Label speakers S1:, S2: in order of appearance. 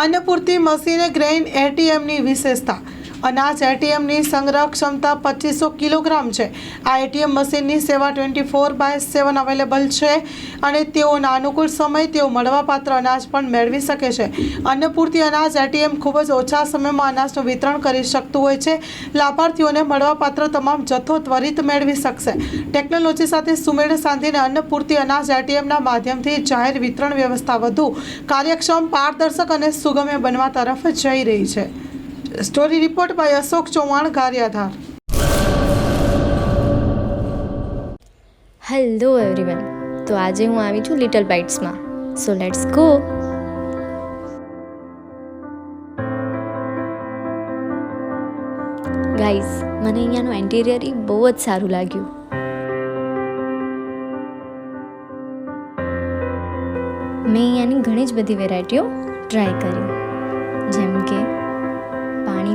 S1: અન્નપૂર્તિ machine grain એટીએમની વિશેષતા અનાજ એટીએમની સંગ્રહ ક્ષમતા પચીસો કિલોગ્રામ છે. આ એટીએમ મશીનની સેવા twenty four by seven available છે અને તેઓના અનુકૂળ સમય તેઓ મળવાપાત્ર અનાજ પણ મેળવી શકે છે. અન્નપૂર્તિ અનાજ એટીએમ ખૂબ જ ઓછા સમયમાં અનાજનું વિતરણ કરી શકતું હોય છે. લાભાર્થીઓને મળવાપાત્ર તમામ જથ્થો ત્વરિત મેળવી શકશે. ટેકનોલોજી સાથે સુમેળ સાંધીને અન્નપૂર્તિ અનાજ એટીએમના માધ્યમથી જાહેર વિતરણ વ્યવસ્થા વધુ કાર્યક્ષમ, પારદર્શક અને સુગમ્ય બનવા તરફ જઈ રહી છે. Story report by Ashok Chauhan, Gariadhar.
S2: Hello everyone તો આજે હું આવી છું લિટલ બાઇટ્સમાં સો લેટ્સ ગો ગાઈઝ મને અહીંયાનું એન્ટિરિયર એ બહુ જ સારું લાગ્યું. મેં અહીંયાની ઘણી જ બધી વેરાયટીઓ ટ્રાય કરી.